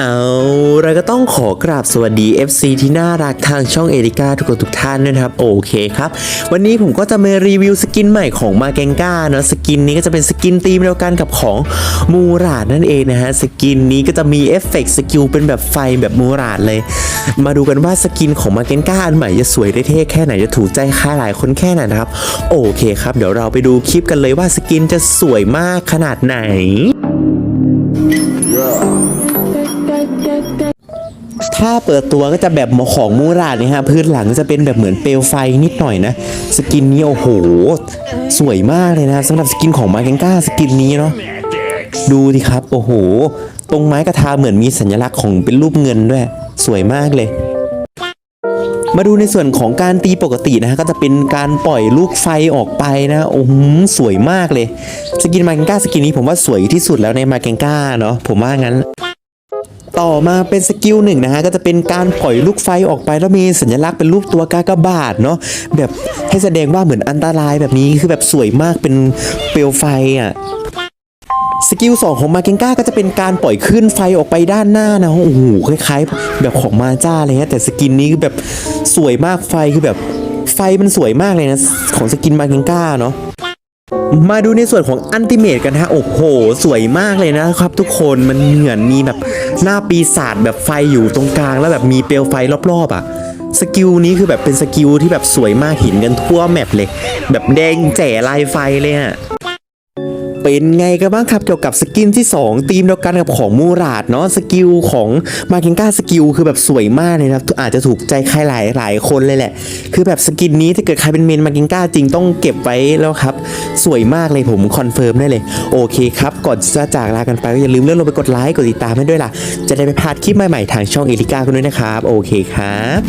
เอาเราก็ต้องขอกราบสวัสดี FC ที่น่ารักทางช่องเอริกาทุกคนทุกท่านด้วยนะครับ โอเคครับ วันนี้ผมก็จะมารีวิวสกินใหม่ของมาแกงก้าเนาะสกินนี้ก็จะเป็นสกินธีมเดียวกันกับของมูราดนั่นเองนะฮะสกินนี้ก็จะมีเอฟเฟกต์สกิลเป็นแบบไฟแบบมูราดเลย มาดูกันว่าสกินของมาแกงก้าอันใหม่จะสวยได้เท่แค่ไหนจะถูกใจใครหลายคนแค่ไหนนะครับ โอเคครับเดี๋ยวเราไปดูคลิปกันเลยว่าสกินจะสวยมากขนาดไหน ถ้าเปิดตัวก็จะแบบของมูราดนี่ฮะพื้นหลังจะเป็นแบบเหมือนเปลวไฟนิดหน่อยนะ สกินนี้โอ้โห สวยมากเลยนะสำหรับสกินของมาเกนก้าสกินนี้เนาะดูดิครับ โอ้โห ตรงไม้กระทาเหมือนมีสัญลักษณ์ของเป็นรูปเงินด้วย สวยมากเลย มาดูในส่วนของการตีปกตินะฮะก็จะเป็นการปล่อยลูกไฟออกไปนะโอ้โหสวยมากเลย สกินมาเกนก้าสกินนี้ผมว่าสวยที่สุดแล้วในมาเกนก้าเนาะผมว่างั้น ต่อมาเป็นสกิลหนึ่งนะฮะก็จะเป็นการปล่อยลูกไฟออกไปแล้วมีสัญลักษณ์เป็นรูปตัวกากบาทเนาะแบบให้แสดงว่าเหมือนอันตรายแบบนี้คือแบบสวยมากเป็นเปลวไฟอะสกิลสองของมาเกนก้าก็จะเป็นการปล่อยขึ้นไฟออกไปด้านหน้านะโอ้โหคล้ายๆ แบบของมาจ้าเลยฮะแต่สกินนี้คือแบบสวยมากไฟคือแบบไฟมันสวยมากเลยนะของสกินมาเกนก้าเนาะ มาดูในส่วนของอันติเมตกันฮะโอ้โห สวยมากเลยนะครับ ทุกคนมันเหมือนมีแบบหน้าปีศาจแบบไฟอยู่ตรงกลาง แล้วแบบมีเปลวไฟรอบๆอะสกิลนี้คือแบบเป็นสกิลที่แบบสวยมากเห็นกันทั่วแมปเลย แบบแดงแจ๋ลายไฟเลยอะ เป็นไงกันบ้างครับเกี่ยวกับสกินที่ 2 ทีมเดียวกันกับของมูราดเนาะสกิลของมาเกนก้าสกิลคือแบบสวยมากเลยนะครับอาจจะถูกใจใครหลายหลายคนเลยแหละ คือแบบสกินนี้ถ้าเกิดใครเป็นเมนมาเกนก้าจริงต้องเก็บไว้แล้วครับ สวยมากเลยผมคอนเฟิร์มได้เลย โอเคครับ ก่อนจะจากลากันไปก็อย่าลืมเลื่อนลงไปกดไลค์กดติดตามให้ด้วยล่ะ จะได้ไม่พลาดคลิปใหม่ๆทางช่องเอลิก้ากันด้วยนะครับ โอเคครับ